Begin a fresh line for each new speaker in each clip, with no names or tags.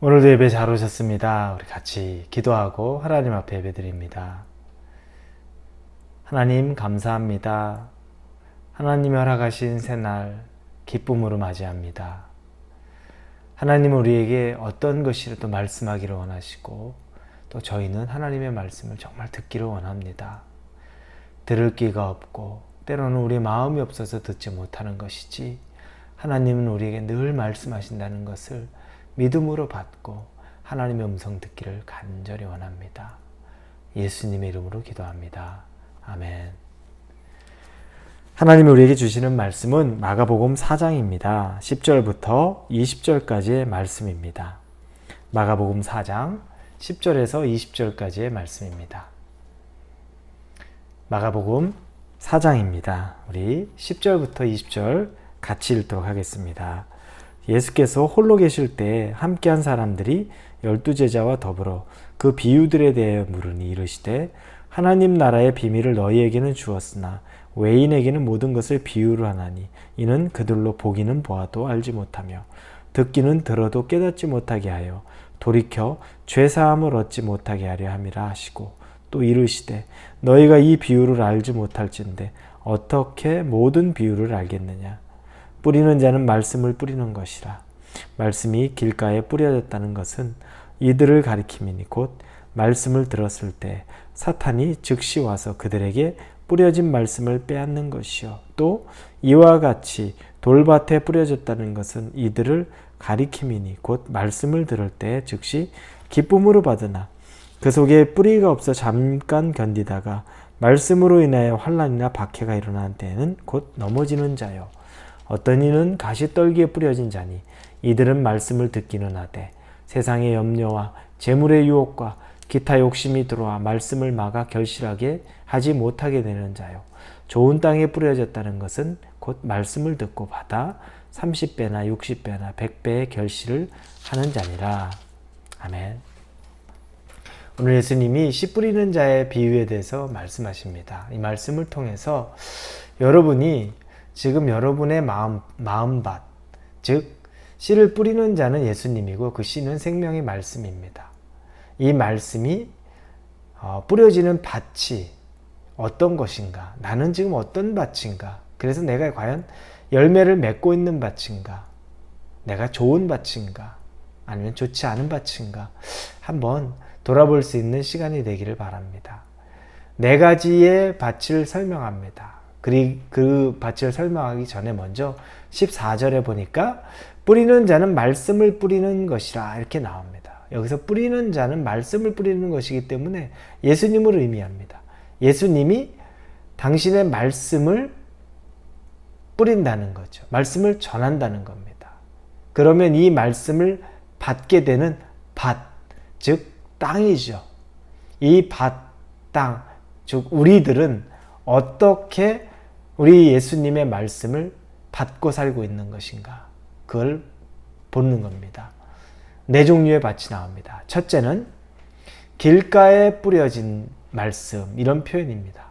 오늘도 예배 잘 오셨습니다. 우리 같이 기도하고 하나님 앞에 예배 드립니다. 하나님 감사합니다. 하나님이 허락하신 새날 기쁨으로 맞이합니다. 하나님은 우리에게 어떤 것이라도 말씀하기를 원하시고 또 저희는 하나님의 말씀을 정말 듣기를 원합니다. 들을 귀가 없고 때로는 우리 마음이 없어서 듣지 못하는 것이지 하나님은 우리에게 늘 말씀하신다는 것을 믿음으로 받고 하나님의 음성 듣기를 간절히 원합니다. 예수님의 이름으로 기도합니다. 아멘. 하나님이 우리에게 주시는 말씀은 마가복음 4장입니다. 10절부터 20절까지의 말씀입니다. 마가복음 4장 10절에서 20절까지의 말씀입니다. 마가복음 4장입니다. 우리 10절부터 20절 같이 읽도록 하겠습니다. 예수께서 홀로 계실 때 함께한 사람들이 열두 제자와 더불어 그 비유들에 대해 물으니 이르시되 하나님 나라의 비밀을 너희에게는 주었으나 외인에게는 모든 것을 비유로 하나니 이는 그들로 보기는 보아도 알지 못하며 듣기는 들어도 깨닫지 못하게 하여 돌이켜 죄 사함을 얻지 못하게 하려 함이라 하시고 또 이르시되 너희가 이 비유를 알지 못할진데 어떻게 모든 비유를 알겠느냐 뿌리는 자는 말씀을 뿌리는 것이라. 말씀이 길가에 뿌려졌다는 것은 이들을 가리킴이니 곧 말씀을 들었을 때 사탄이 즉시 와서 그들에게 뿌려진 말씀을 빼앗는 것이요. 또 이와 같이 돌밭에 뿌려졌다는 것은 이들을 가리킴이니 곧 말씀을 들을 때 즉시 기쁨으로 받으나 그 속에 뿌리가 없어 잠깐 견디다가 말씀으로 인하여 환란이나 박해가 일어난 때에는 곧 넘어지는 자요. 어떤 이는 가시떨기에 뿌려진 자니 이들은 말씀을 듣기는 하되 세상의 염려와 재물의 유혹과 기타 욕심이 들어와 말씀을 막아 결실하게 하지 못하게 되는 자요. 좋은 땅에 뿌려졌다는 것은 곧 말씀을 듣고 받아 30배나 60배나 100배의 결실을 하는 자니라. 아멘. 오늘 예수님이 씨 뿌리는 자의 비유에 대해서 말씀하십니다. 이 말씀을 통해서 여러분이 지금 여러분의 마음, 마음밭, 즉, 씨를 뿌리는 자는 예수님이고 그 씨는 생명의 말씀입니다. 이 말씀이 어, 뿌려지는 밭이 어떤 것인가? 나는 지금 어떤 밭인가? 그래서 내가 과연 열매를 맺고 있는 밭인가? 내가 좋은 밭인가? 아니면 좋지 않은 밭인가? 한번 돌아볼 수 있는 시간이 되기를 바랍니다. 네 가지의 밭을 설명합니다. 그리, 그 밭을 설명하기 전에 먼저 14절에 보니까 뿌리는 자는 말씀을 뿌리는 것이라 이렇게 나옵니다. 여기서 뿌리는 자는 말씀을 뿌리는 것이기 때문에 예수님을 의미합니다. 예수님이 당신의 말씀을 뿌린다는 거죠. 말씀을 전한다는 겁니다. 그러면 이 말씀을 받게 되는 밭, 즉 땅이죠. 이 밭, 땅, 즉 우리들은 어떻게 우리 예수님의 말씀을 받고 살고 있는 것인가? 그걸 보는 겁니다. 네 종류의 밭이 나옵니다. 첫째는 길가에 뿌려진 말씀, 이런 표현입니다.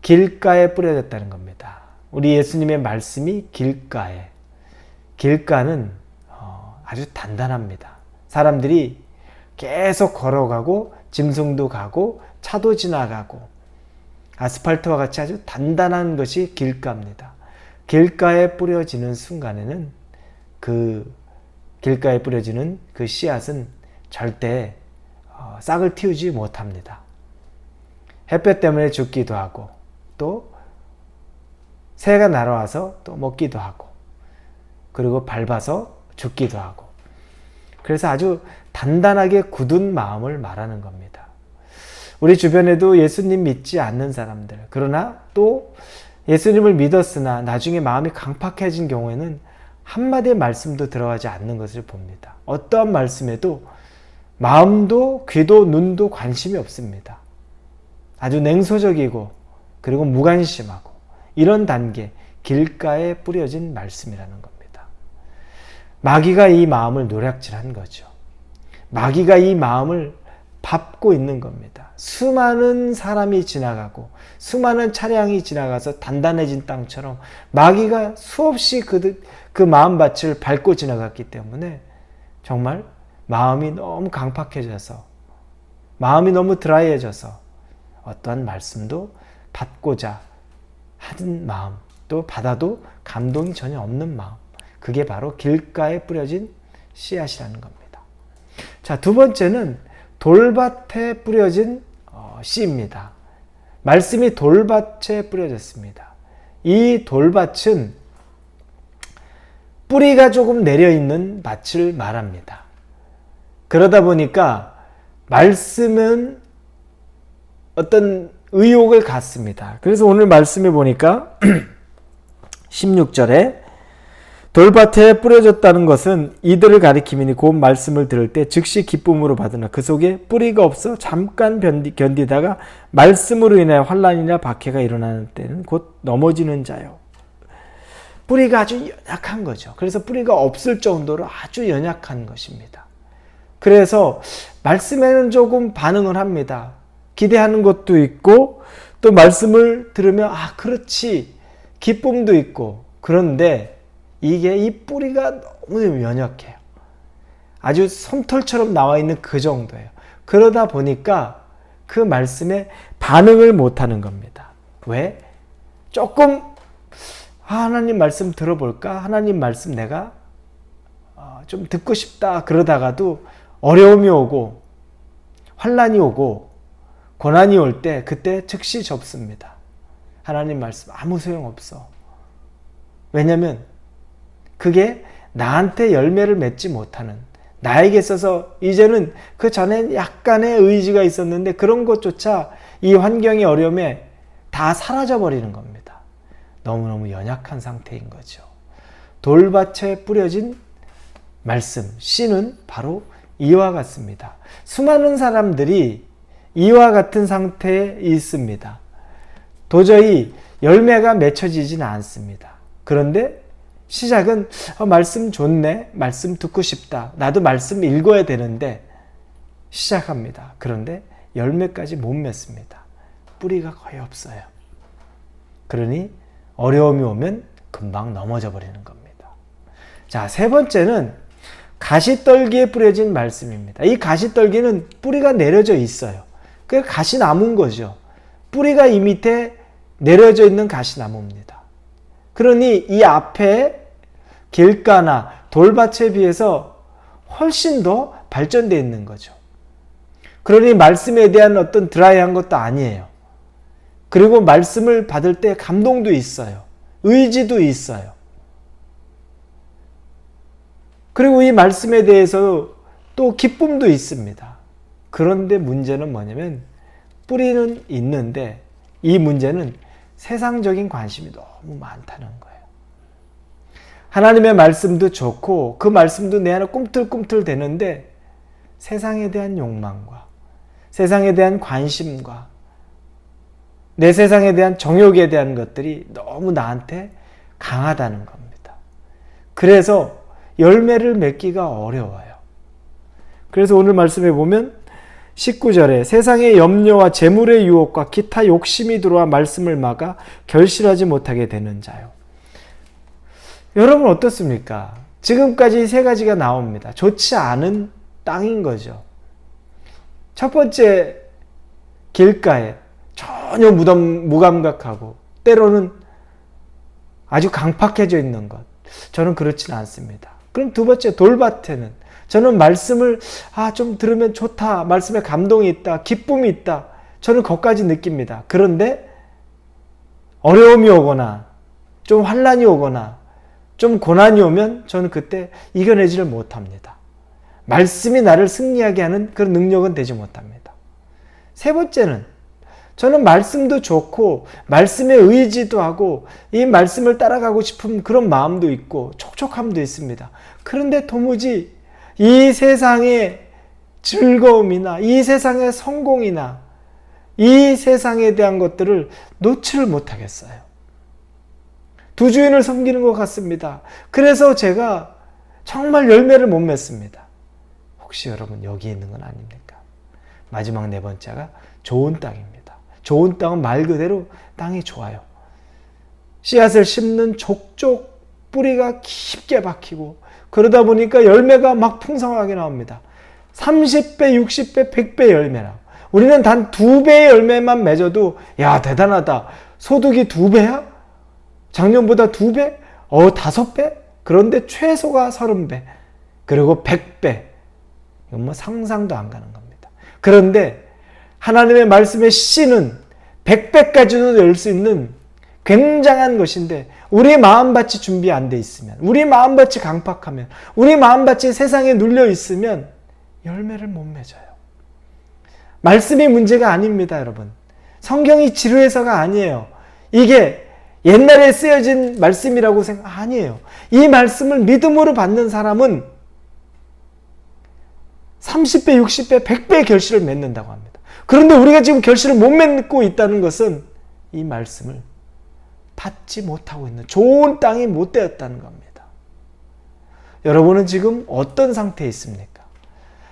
길가에 뿌려졌다는 겁니다. 우리 예수님의 말씀이 길가에. 길가는 어, 아주 단단합니다. 사람들이 계속 걸어가고, 짐승도 가고, 차도 지나가고, 아스팔트와 같이 아주 단단한 것이 길가입니다. 길가에 뿌려지는 순간에는 그 길가에 뿌려지는 그 씨앗은 절대 어, 싹을 틔우지 못합니다. 햇볕 때문에 죽기도 하고 또 새가 날아와서 또 먹기도 하고 그리고 밟아서 죽기도 하고 그래서 아주 단단하게 굳은 마음을 말하는 겁니다. 우리 주변에도 예수님 믿지 않는 사람들, 그러나 또 예수님을 믿었으나 나중에 마음이 강팍해진 경우에는 한마디의 말씀도 들어가지 않는 것을 봅니다. 어떠한 말씀에도 마음도 귀도 눈도 관심이 없습니다. 아주 냉소적이고 그리고 무관심하고 이런 단계 길가에 뿌려진 말씀이라는 겁니다. 마귀가 이 마음을 노략질한 거죠. 마귀가 이 마음을 밟고 있는 겁니다. 수많은 사람이 지나가고 수많은 차량이 지나가서 단단해진 땅처럼 마귀가 수없이 그, 그 마음밭을 밟고 지나갔기 때문에 정말 마음이 너무 강팍해져서 마음이 너무 드라이해져서 어떠한 말씀도 받고자 하는 마음 또 받아도 감동이 전혀 없는 마음 그게 바로 길가에 뿌려진 씨앗이라는 겁니다. 자, 두 번째는 돌밭에 뿌려진 어, 씨입니다. 말씀이 돌밭에 뿌려졌습니다. 이 돌밭은 뿌리가 조금 내려 있는 밭을 말합니다. 그러다 보니까 말씀은 어떤 의욕을 갖습니다. 그래서 오늘 말씀해 보니까 16절에 돌밭에 뿌려졌다는 것은 이들을 가리키미니 곧 말씀을 들을 때 즉시 기쁨으로 받으나 그 속에 뿌리가 없어 잠깐 견디, 견디 다가 말씀으로 인하여 환란이나 박해가 일어나는 때는 곧 넘어지는 자요. 뿌리가 아주 연약한 거죠. 그래서 뿌리가 없을 정도로 아주 연약한 것입니다. 그래서 말씀에는 조금 반응을 합니다. 기대하는 것도 있고 또 말씀을 들으면 아 그렇지 기쁨도 있고 그런데 이게 이 뿌리가 너무 연약해요. 아주 솜털처럼 나와 있는 그 정도예요. 그러다 보니까 그 말씀에 반응을 못 하는 겁니다. 왜? 조금 아, 하나님 말씀 들어볼까? 하나님 말씀 내가 어, 좀 듣고 싶다. 그러다가도 어려움이 오고 환란이 오고 고난이 올 때 그때 즉시 접습니다. 하나님 말씀 아무 소용 없어. 왜냐면 그게 나한테 열매를 맺지 못하는 나에게 있어서 이제는 그 전에 약간의 의지가 있었는데 그런 것조차 이 환경의 어려움에 다 사라져 버리는 겁니다. 너무너무 연약한 상태인 거죠. 돌밭에 뿌려진 말씀, 씨는 바로 이와 같습니다. 수많은 사람들이 이와 같은 상태에 있습니다. 도저히 열매가 맺혀지지는 않습니다. 그런데 시작은 어, 말씀 좋네. 말씀 듣고 싶다. 나도 말씀 읽어야 되는데 시작합니다. 그런데 열매까지 못 맺습니다. 뿌리가 거의 없어요. 그러니 어려움이 오면 금방 넘어져 버리는 겁니다. 자, 세 번째는 가시떨기에 뿌려진 말씀입니다. 이 가시떨기는 뿌리가 내려져 있어요. 그 가시 나무인 거죠. 뿌리가 이 밑에 내려져 있는 가시 나무입니다. 그러니 이 앞에 길가나 돌밭에 비해서 훨씬 더 발전되어 있는 거죠. 그러니 말씀에 대한 어떤 드라이한 것도 아니에요. 그리고 말씀을 받을 때 감동도 있어요. 의지도 있어요. 그리고 이 말씀에 대해서 또 기쁨도 있습니다. 그런데 문제는 뭐냐면 뿌리는 있는데 이 문제는 세상적인 관심이 너무 많다는 거예요. 하나님의 말씀도 좋고 그 말씀도 내 안에 꿈틀꿈틀 되는데 세상에 대한 욕망과 세상에 대한 관심과 내 세상에 대한 정욕에 대한 것들이 너무 나한테 강하다는 겁니다. 그래서 열매를 맺기가 어려워요. 그래서 오늘 말씀에 보면 19절에 세상의 염려와 재물의 유혹과 기타 욕심이 들어와 말씀을 막아 결실하지 못하게 되는 자요. 여러분 어떻습니까? 지금까지 세 가지가 나옵니다. 좋지 않은 땅인 거죠. 첫 번째 길가에 전혀 무덤, 무감각하고 때로는 아주 강팍해져 있는 것. 저는 그렇지는 않습니다. 그럼 두 번째 돌밭에는 저는 말씀을 아 좀 들으면 좋다. 말씀에 감동이 있다. 기쁨이 있다. 저는 거기까지 느낍니다. 그런데 어려움이 오거나 좀 환란이 오거나 좀 고난이 오면 저는 그때 이겨내지를 못합니다. 말씀이 나를 승리하게 하는 그런 능력은 되지 못합니다. 세 번째는 저는 말씀도 좋고 말씀의 의지도 하고 이 말씀을 따라가고 싶은 그런 마음도 있고 촉촉함도 있습니다. 그런데 도무지 이 세상의 즐거움이나 이 세상의 성공이나 이 세상에 대한 것들을 놓지를 못하겠어요. 두 주인을 섬기는 것 같습니다. 그래서 제가 정말 열매를 못 맺습니다. 혹시 여러분 여기 있는 건 아닙니까? 마지막 네 번째가 좋은 땅입니다. 좋은 땅은 말 그대로 땅이 좋아요. 씨앗을 심는 족족 뿌리가 깊게 박히고 그러다 보니까 열매가 막 풍성하게 나옵니다. 30배, 60배, 100배 열매라. 우리는 단 두 배의 열매만 맺어도 야 대단하다. 소득이 두 배야? 작년보다 두 배? 어 다섯 배? 그런데 최소가 30배. 그리고 100배. 이건 뭐 상상도 안 가는 겁니다. 그런데 하나님의 말씀의 씨는 100배까지도 열 수 있는 굉장한 것인데 우리 마음밭이 준비 안 돼 있으면 우리 마음밭이 강팍하면 우리 마음밭이 세상에 눌려 있으면 열매를 못 맺어요. 말씀이 문제가 아닙니다, 여러분. 성경이 지루해서가 아니에요. 이게 옛날에 쓰여진 말씀이라고 생각 아니에요. 이 말씀을 믿음으로 받는 사람은 30배, 60배, 100배의 결실을 맺는다고 합니다. 그런데 우리가 지금 결실을 못 맺고 있다는 것은 이 말씀을 받지 못하고 있는 좋은 땅이 못 되었다는 겁니다. 여러분은 지금 어떤 상태에 있습니까?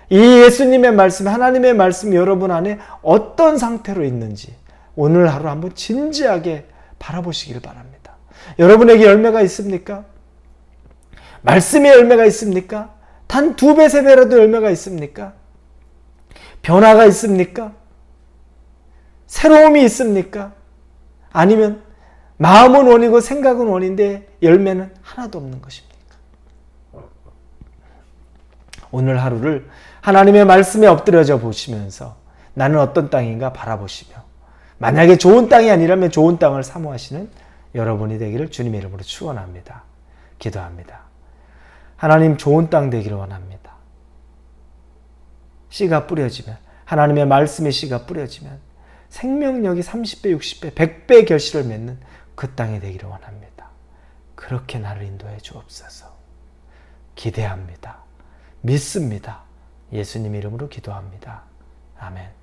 이 예수님의 말씀, 하나님의 말씀 여러분 안에 어떤 상태로 있는지 오늘 하루 한번 진지하게 바라보시길 바랍니다. 여러분에게 열매가 있습니까? 말씀의 열매가 있습니까? 단 두 배, 세 배라도 열매가 있습니까? 변화가 있습니까? 새로움이 있습니까? 아니면 마음은 원이고 생각은 원인데 열매는 하나도 없는 것입니까? 오늘 하루를 하나님의 말씀에 엎드려져 보시면서 나는 어떤 땅인가 바라보시며 만약에 좋은 땅이 아니라면 좋은 땅을 사모하시는 여러분이 되기를 주님의 이름으로 축원합니다. 기도합니다. 하나님 좋은 땅 되기를 원합니다. 씨가 뿌려지면 하나님의 말씀의 씨가 뿌려지면 생명력이 30배, 60배, 100배 결실을 맺는 그 땅이 되기를 원합니다. 그렇게 나를 인도해 주옵소서. 기대합니다. 믿습니다. 예수님 이름으로 기도합니다. 아멘.